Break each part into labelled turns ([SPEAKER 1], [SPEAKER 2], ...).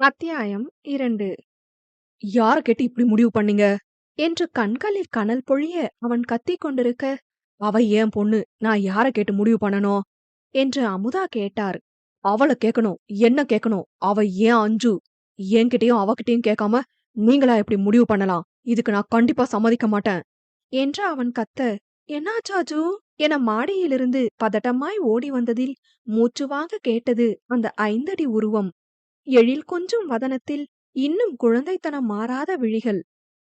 [SPEAKER 1] அத்தியாயம் இரண்டு. யார கேட்டு இப்படி முடிவு பண்ணீங்க? என்று கண்களில் கனல் பொழிய அவன் கத்திக் கொண்டிருக்க அவ ஏன் பொண்ணு? நான் யார கேட்டு முடிவு பண்ணணும் என்று அமுதா கேட்டார். அவளை கேட்கணும் என்ன கேட்கணும் அவ ஏன் அஞ்சு? என்கிட்டயும் அவகிட்டயும் கேட்காம நீங்களா இப்படி முடிவு பண்ணலாம்? இதுக்கு நான் கண்டிப்பா சம்மதிக்க மாட்டேன். என்று அவன் கத்த என்னாச்சு அஜு என மாடியிலிருந்து பதட்டமாய் ஓடி வந்ததில் மூச்சு வாங்க கேட்டது அந்த ஐந்தடி உருவம். எழில் கொஞ்சும் வதனத்தில் இன்னும் குழந்தைத்தனம் மாறாத விழிகள்.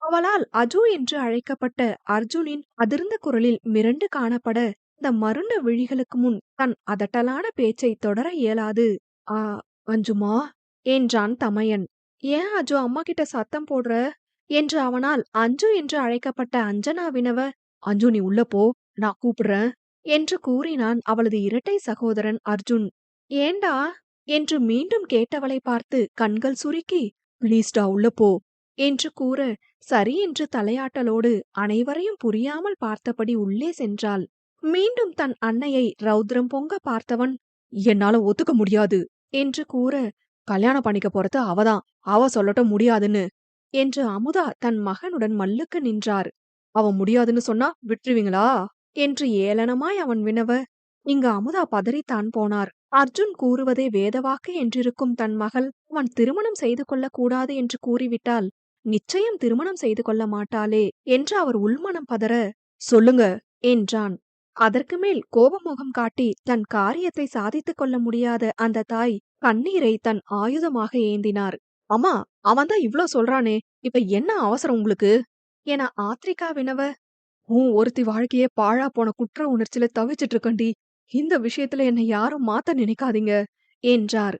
[SPEAKER 1] அவளால் அஜு என்று அழைக்கப்பட்ட அர்ஜுனின் அதிர்ந்த குரலில் மிரண்டு காணப்பட இந்த மருண்ட விழிகளுக்கு முன் தன் அதட்டலான பேச்சை தொடர இயலாது. ஆ அஞ்சுமா என்றான் தமையன். ஏன் அஜு அம்மா கிட்ட சத்தம் போடுற என்று அவனால் அஞ்சு என்று அழைக்கப்பட்ட அஞ்சனா வினவ அஞ்சு நீ உள்ள போ நான் கூப்பிடுறேன் என்று கூறினான் அவளது இரட்டை சகோதரன் அர்ஜுன். ஏண்டா? என்று மீண்டும் கேட்டவளை பார்த்து கண்கள் சுருக்கி ப்ளீஸ்டா உள்ள போ என்று கூற சரி என்று தலையாட்டலோடு அனைவரையும் புரியாமல் பார்த்தபடி உள்ளே சென்றாள். மீண்டும் தன் அன்னையை ரௌத்ரம் பொங்க பார்த்தவன் என்னால ஒத்துக்க முடியாது என்று கூற கல்யாணம் பண்ணிக்க போறது அவதான் அவ சொல்லட்டும் முடியாதுன்னு என்று அமுதா தன் மகனுடன் மல்லுக்கு நின்றார். அவன் முடியாதுன்னு சொன்னா விட்டுருவீங்களா? என்று ஏளனமாய் அவன் வினவ இங்கு அமுதா பதறித்தான் போனார். அர்ஜுன் கூறுவதே வேதவாக்கு என்றிருக்கும் தன் மகள் அவன் திருமணம் செய்து கொள்ளக் கூடாது என்று கூறிவிட்டால் நிச்சயம் திருமணம் செய்து கொள்ள மாட்டாளே என்று அவர் உள்மனம் பதற சொல்லுங்க என்றான். அதற்கு மேல் கோபமுகம் காட்டி தன் காரியத்தை சாதித்துக் கொள்ள முடியாத அந்த தாய் கண்ணீரை தன் ஆயுதமாக ஏந்தினார். அம்மா அவன்தான் இவ்ளோ சொல்றானே இப்ப என்ன அவசரம் உங்களுக்கு? என ஆத்ரிகா வினவ உன் ஒருத்தி வாழ்க்கையே பாழா போன குற்ற உணர்ச்சியில தவிச்சிட்டு இருக்கண்டி இந்த விஷயத்துல என்னை யாரும் மாத்த நினைக்காதீங்க என்றார்.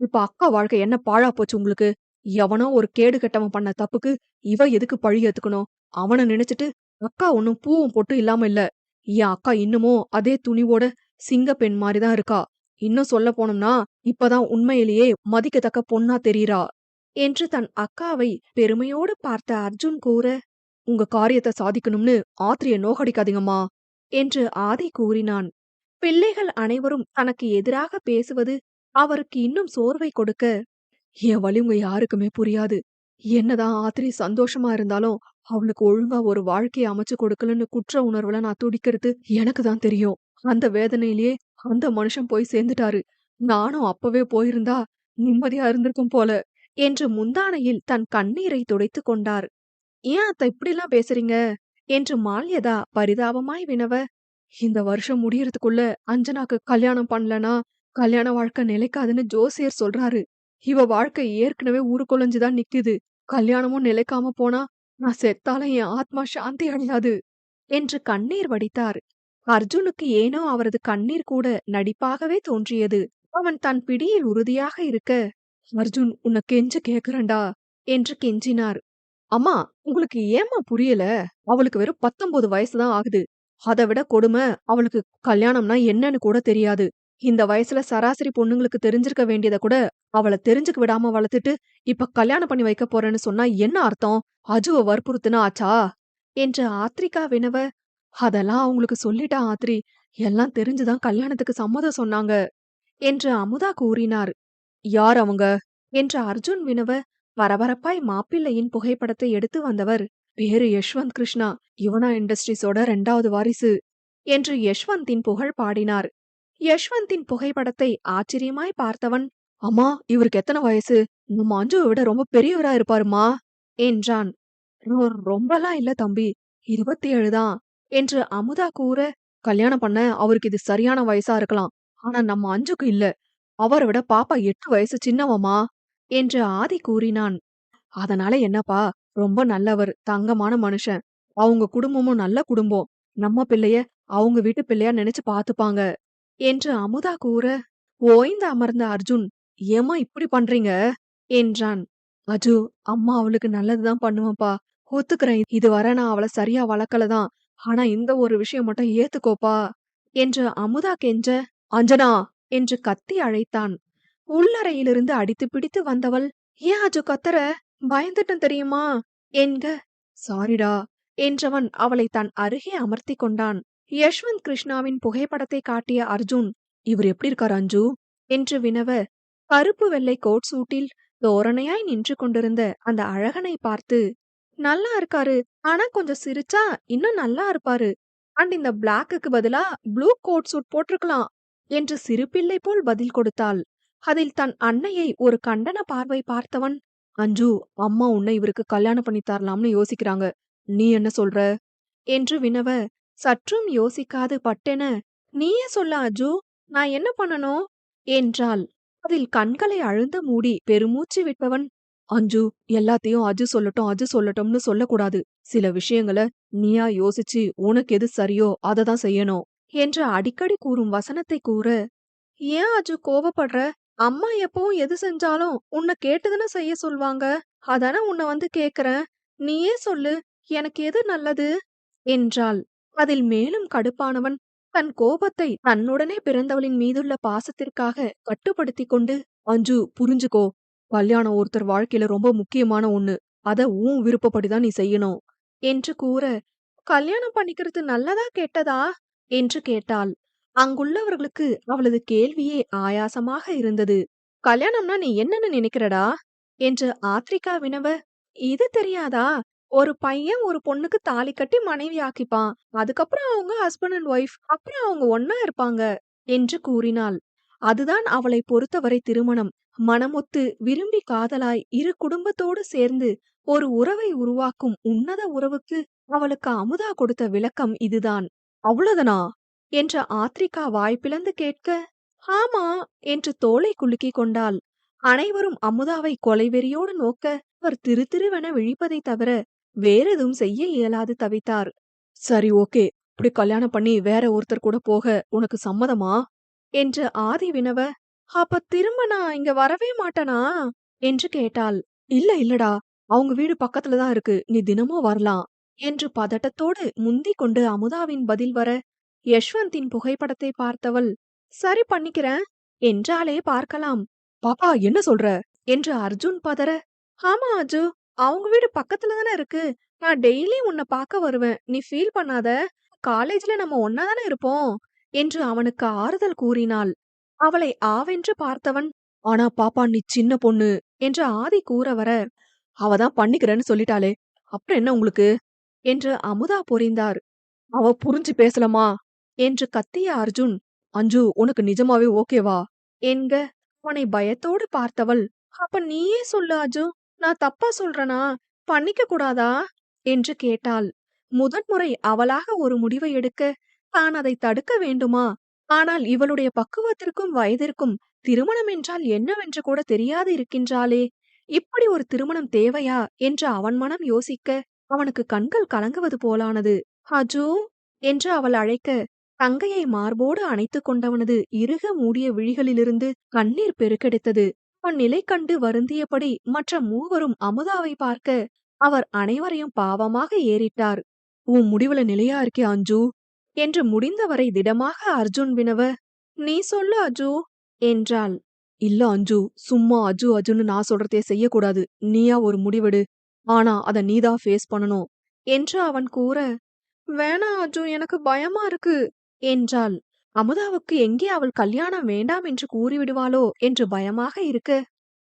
[SPEAKER 1] இப்ப அக்கா வாழ்க்கை என்ன பாழா போச்சு உங்களுக்கு? எவனோ ஒரு கேடு கெட்டவன் பண்ண தப்புக்கு இவ எதுக்கு பழி ஏத்துக்கணும்? அவனை நினைச்சிட்டு அக்கா ஒன்னும் பூவும் பொட்டு இல்லாம இல்ல. என் அக்கா இன்னமும் அதே துணிவோட சிங்க பெண் மாதிரிதான் இருக்கா. இன்னும் சொல்ல போனோம்னா இப்பதான் உண்மையிலேயே மதிக்கத்தக்க பொண்ணா தெரியறா என்று தன் அக்காவை பெருமையோடு பார்த்த அர்ஜுன் கூற உங்க காரியத்தை சாதிக்கணும்னு ஆத்திரிய நோகடிக்காதீங்கம்மா என்று ஆதி கூறினான். பிள்ளைகள் அனைவரும் தனக்கு எதிராக பேசுவது அவருக்கு இன்னும் சோர்வை கொடுக்க. என் வழி உங்க யாருக்குமே புரியாது. என்னதான் ஆத்திரி சந்தோஷமா இருந்தாலும் அவளுக்கு ஒழுங்கா ஒரு வாழ்க்கையை அமைச்சு கொடுக்கலன்னு குற்ற உணர்வுல நான் துடிக்கிறது எனக்கு தான் தெரியும். அந்த வேதனையிலேயே அந்த மனுஷன் போய் சேர்ந்துட்டாரு. நானும் அப்பவே போயிருந்தா நிம்மதியா இருந்திருக்கும் போல என்று முந்தானையில் தன் கண்ணீரை துடைத்து கொண்டார். ஏன் அத்த இப்படிலாம் பேசுறீங்க? என்று மால்யதா பரிதாபமாய் வினவ இந்த வருஷம் முடியறதுக்குள்ள அஞ்சனாக்கு கல்யாணம் பண்ணலனா கல்யாண வாழ்க்கை நிலைக்காதுன்னு ஜோசியர் சொல்றாரு. இவ வாழ்க்கை ஏற்கனவே ஊருக்குலைஞ்சுதான் நிக்குது. கல்யாணமும் நிலைக்காம போனா நான் செத்தாலும் என் ஆத்மா சாந்தி அடையாது என்று கண்ணீர் வடித்தார். அர்ஜுனுக்கு ஏனோ அவரது கண்ணீர் கூட நடிப்பாகவே தோன்றியது. அவன் தன் பிடியில் உறுதியாக இருக்க அர்ஜுன் உன்னை கெஞ்ச கேக்குறண்டா என்று கெஞ்சினார். அம்மா உங்களுக்கு ஏமா புரியல? அவளுக்கு வெறும் பத்தொன்பது வயசுதான் ஆகுது. அதை விட கொடுமை அவளுக்கு கல்யாணம்னா என்னன்னு கூட தெரியாது. இந்த வயசுல சராசரி பொண்ணுங்களுக்கு தெரிஞ்சிருக்க வேண்டியத கூட அவளை தெரிஞ்சுக்க விடாம வளர்த்துட்டு இப்ப கல்யாணம் பண்ணி வைக்க போறேன்னு சொன்னா என்ன அர்த்தம்? அஜுவ வற்புறுத்துனா ஆச்சா? என்று ஆத்ரிகா வினவ அதெல்லாம் அவங்களுக்கு சொல்லிட்டா ஆத்ரி எல்லாம் தெரிஞ்சுதான் கல்யாணத்துக்கு சம்மதம் சொன்னாங்க என்று அமுதா கூறினார். யார் அவங்க? என்று அர்ஜுன் வினவ வரபரப்பாய் மாப்பிள்ளையின் புகைப்படத்தை எடுத்து வந்தவர். பேரு யஷ்வந்த் கிருஷ்ணா. யுவனா இண்டஸ்ட்ரீஸோட ரெண்டாவது வாரிசு என்று யஷ்வந்தின் புகழ் பாடினார். யஷ்வந்தின் புகைப்படத்தை ஆச்சரியமாய் பார்த்தவன் அம்மா இவருக்கு எத்தனை வயசு? நம்ம அஞ்சுவை விட ரொம்ப பெரியவரா இருப்பாருமா? என்றான். ரொம்பலாம் இல்ல தம்பி இருபத்தி ஏழுதான் என்று அமுதா கூற கல்யாணம் பண்ண அவருக்கு இது சரியான வயசா இருக்கலாம் ஆனா நம்ம அஞ்சுக்கு இல்ல அவரை விட பாப்பா எட்டு வயசு சின்னவமா என்று ஆதி கூறினான். அதனால என்னப்பா ரொம்ப நல்லவர் தங்கமான மனுஷன் அவங்க குடும்பமும் நல்ல குடும்பம் நம்ம பிள்ளைய அவங்க வீட்டு பிள்ளையா நினைச்சு பாத்துப்பாங்க என்று அமுதா கூற ஓய்ந்து அமர்ந்த அர்ஜுன் ஏமா இப்படி பண்றீங்க என்றான் அஜு, அம்மா அவளுக்கு நல்லதுதான் பண்ணுவேன்ப்பா. ஒத்துக்கிறேன். இதுவரை நான் அவள சரியா வளர்க்கலதான் ஆனா இந்த ஒரு விஷயம் மட்டும் ஏத்துக்கோப்பா. என்று அமுதா கெஞ்ச, அஞ்சனா! என்று கத்தி அழைத்தான். உள்ளறையிலிருந்து அடித்து பிடித்து வந்தவள், ஏன் அஜு கத்துற? பயந்துட்டன் தெரியுமா? என்க, சாரிடா. என்றவன் அவளை தன் அருகே அமர்த்திக் கொண்டான். யஷ்வந்த் கிருஷ்ணாவின் புகைப்படத்தை காட்டிய அர்ஜுன், இவர் எப்படி இருக்கார் அஞ்சு? என்று வினவ, கருப்பு வெள்ளை கோட் சூட்டில் தோரணையாய் நின்று கொண்டிருந்த அந்த அழகனை பார்த்து, நல்லா இருக்காரு. ஆனா கொஞ்சம் சிரிச்சா இன்னும் நல்லா இருப்பாரு. அண்ட் இந்த பிளாக்குக்கு பதிலா ப்ளூ கோட் சூட் போட்டிருக்கலாம். என்று சிறுபிள்ளை போல் பதில் கொடுத்தாள். அதில் தன் அன்னையை ஒரு கண்டன பார்வை பார்த்தவன், அஞ்சு, அம்மா உன்னை இவருக்கு கல்யாணம் பண்ணி தரலாம்னு யோசிக்கிறாங்க. நீ என்ன சொல்ற? என்று வினவ, சற்றும் யோசிக்காது பட்டென, நீயே சொல்ல அஜு. நான் என்ன பண்ணணும்? என்றாள். அதில் கண்களை அழுந்த மூடி பெருமூச்சு விட்டவன், அஞ்சு, எல்லாத்தையும் அஜு சொல்லட்டும் அஜு சொல்லட்டும்னு சொல்லக்கூடாது. சில விஷயங்கள நீயா யோசிச்சு உனக்கு எது சரியோ அதை தான் செய்யணும். என்று அடிக்கடி கூறும் வசனத்தை கூற, ஏன் அஜு கோவப்படுற? அம்மா எப்பவும் எது செஞ்சாலும் உன்னை கேட்டுதானே செய்ய சொல்வாங்க. அதானே உன்னை வந்து கேக்குறேன். நீயே சொல்லு. எனக்கு எது நல்லது? என்றாள். அதில் மேலும் கடுப்பானவன், தன் கோபத்தை தன்னுடனே பிறந்தவளின் மீதுள்ள பாசத்திற்காக கட்டுப்படுத்திக் கொண்டு, அஞ்சு புரிஞ்சுக்கோ. கல்யாணம் ஒருத்தர் வாழ்க்கையில ரொம்ப முக்கியமான ஒண்ணு. அத உன் விருப்பப்படிதான் நீ செய்யணும். என்று கூற, கல்யாணம் பண்ணிக்கிறது நல்லதா கெட்டதா? என்று கேட்டாள். அங்குள்ளவர்களுக்கு அவளது கேள்வியே ஆயாசமாக இருந்தது. கல்யாணம்னா நீ என்னன்னு நினைக்கிறடா? என்று ஆத்ரிகா வினவ, இது தெரியாதா? ஒரு பையன் ஒரு பொண்ணுக்கு தாலி கட்டி மனைவி ஆக்கிப்பான். அதுக்கப்புறம் அவங்க ஹஸ்பண்ட் அண்ட் ஒய்ஃப். அப்புறம் அவங்க ஒன்னா இருப்பாங்க. என்று கூறினாள். அதுதான் அவளை பொறுத்தவரை திருமணம். மனமொத்து விரும்பி காதலாய் இரு குடும்பத்தோடு சேர்ந்து ஒரு உறவை உருவாக்கும் உன்னத உறவுக்கு அவளுக்கு அமுதா கொடுத்த விளக்கம் இதுதான். அவ்வளவுதானா? என்ற ஆத்ரிகா வாய் கேட்க, ஆமா என்று தோலை குலுக்கிக் கொண்டாள். அனைவரும் அமுதாவை கொலைவெறியோடு நோக்க அவர் திரு திருவென விழிப்பதை தவிர வேறெதுவும் செய்ய இயலாது தவித்தார். சரி ஓகே. இப்படி கல்யாணம் பண்ணி வேற ஒருத்தர் கூட போக உனக்கு சம்மதமா? என்று ஆதி வினவ, அப்ப திரும்ப நான் இங்க வரவே மாட்டனா? என்று கேட்டாள். இல்ல இல்லடா. அவங்க வீடு பக்கத்துல தான் இருக்கு. நீ தினமும் வரலாம். என்று பதட்டத்தோடு முந்திக் கொண்டு அமுதாவின் பதில் வர, யஷ்வந்தின் புகைப்படத்தை பார்த்தவள், சரி பண்ணிக்கிறேன். என்றாலே பார்க்கலாம். பாப்பா என்ன சொல்ற? என்று அர்ஜுன் பதற, ஆமா அஜு. அவங்க வீடு பக்கத்துல தானே இருக்கு. நான் டெய்லி உன்னை பார்க்க வருவேன். நீ ஃபீல் பண்ணாத. காலேஜ்ல நம்ம ஒன்னா தானே இருப்போம். என்று அவனுக்கு ஆறுதல் கூறினாள். அவளை ஆவென்று பார்த்தவன், ஆனா பாப்பா நீ சின்ன பொண்ணு. என்று ஆதி கூற வர, அவ தான் பண்ணிக்கிறேன்னு சொல்லிட்டாளே. அப்புறம் என்ன உங்களுக்கு? என்று அமுதா புரிந்தார் அவ புரிஞ்சு பேசலமா? என்று கத்திய அர்ஜுன், அஞ்சு உனக்கு நிஜமாவே ஓகேவா? என்க, அவனை பயத்தோடு பார்த்தவள், அப்ப நீயே சொல்லு அஜு. நான் தப்பா சொல்றனா? பண்ணிக்க கூடாதா? என்று கேட்டாள். முதன்முறை அவளாக ஒரு முடிவை எடுக்க, தான் அதை தடுக்க வேண்டுமா? ஆனால் இவளுடைய பக்குவத்திற்கும் வயதிற்கும் திருமணம் என்றால் என்னவென்று கூட தெரியாது இருக்கின்றாளே. இப்படி ஒரு திருமணம் தேவையா? என்று அவன் மனம் யோசிக்க, அவனுக்கு கண்கள் கலங்குவது போலானது. அஜு என்று அவள் அழைக்க, தங்கையை மார்போடு அணைத்துக் கொண்டவனது இறுக மூடிய விழிகளிலிருந்து கண்ணீர் பெருக்கெடுத்தது. அந்நிலை கண்டு வருந்தியபடி மற்ற மூவரும் அமுதாவை பார்க்க, அவர் அனைவரையும் பாவமாக ஏறிட்டார். உன் முடிவுல நிலையா இருக்கே அஞ்சு? என்று முடிந்தவரை திடமாக அர்ஜுன் வினவ, நீ சொல்லு அஜு. என்றாள். இல்ல அஞ்சு. சும்மா அஜு அஜுன்னு நான் சொல்றதே செய்யக்கூடாது. நீயா ஒரு முடிவெடு. ஆனா அத நீதான் ஃபேஸ் பண்ணணும். என்று அவன் கூற, வேணாம் அஜு எனக்கு பயமா இருக்கு. என்றாள். அமுதாவுக்கு எங்கே அவள் கல்யாணம் வேண்டாம் என்று கூறிவிடுவாளோ என்று பயமாக இருக்க,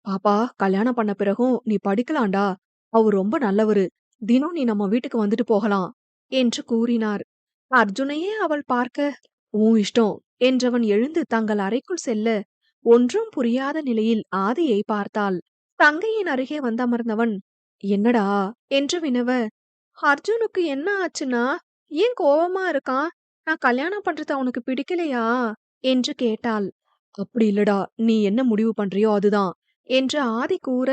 [SPEAKER 1] பாப்பா கல்யாணம் பண்ண பிறகும் நீ படிக்கலாம்டா. அவர் ரொம்ப நல்லவரு. தினம் நீ நம்ம வீட்டுக்கு வந்துட்டு போகலாம். என்று கூறினார். அர்ஜுனையே அவள் பார்க்க, உன் இஷ்டம். என்றவன் எழுந்து தங்கள் அறைக்குள் செல்ல, ஒன்றும் புரியாத நிலையில் ஆதியை பார்த்தாள். தங்கையின் அருகே வந்தமர்ந்தவன், என்னடா? என்று வினவ, அர்ஜுனுக்கு என்ன ஆச்சுன்னா? ஏன் கோபமா இருக்கான்? நான் கல்யாணம் பண்றது அவனுக்கு பிடிக்கலையா? என்று கேட்டாள். அப்படி இல்லடா. நீ என்ன முடிவு பண்றியோ அதுதான். என்று ஆதி கூற,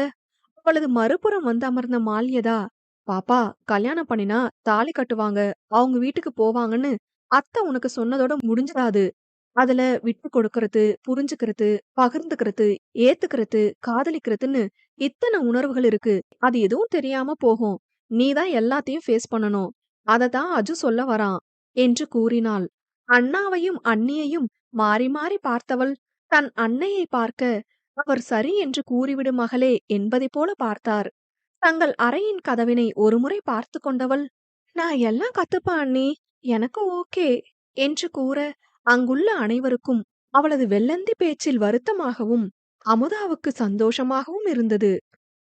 [SPEAKER 1] அவளது மறுபுறம் வந்து அமர்ந்த மால்யதா, பாப்பா கல்யாணம் பண்ணினா தாலி கட்டுவாங்க. அவங்க வீட்டுக்கு போவாங்கன்னு அத்தை உனக்கு சொன்னதோட முடிஞ்சதாது அதுல விட்டு கொடுக்கறது, புரிஞ்சுக்கிறது, பகிர்ந்துக்கிறது, ஏத்துக்கிறது, காதலிக்கிறதுன்னு இத்தனை உணர்வுகள் இருக்கு. அது எதுவும் தெரியாம போகும். நீ தான் எல்லாத்தையும் ஃபேஸ் பண்ணணும். அததான் அஜு சொல்ல வரான் என்று கூறினாள். அண்ணாவையும் அண்ணியையும் மாறி மாறி பார்த்தவள் தன் அன்னையை பார்க்க அவர் சரி என்று கூறிவிடும் மகளே என்பதைப் போல பார்த்தார். தங்கள் அறையின் கதவினை ஒருமுறை பார்த்து கொண்டவள் நான் எல்லாம் கத்துப்பா அண்ணி எனக்கு ஓகே என்று கூற அங்குள்ள அனைவருக்கும் அவளது வெள்ளந்தி பேச்சில் வருத்தமாகவும் அமுதாவுக்கு சந்தோஷமாகவும் இருந்தது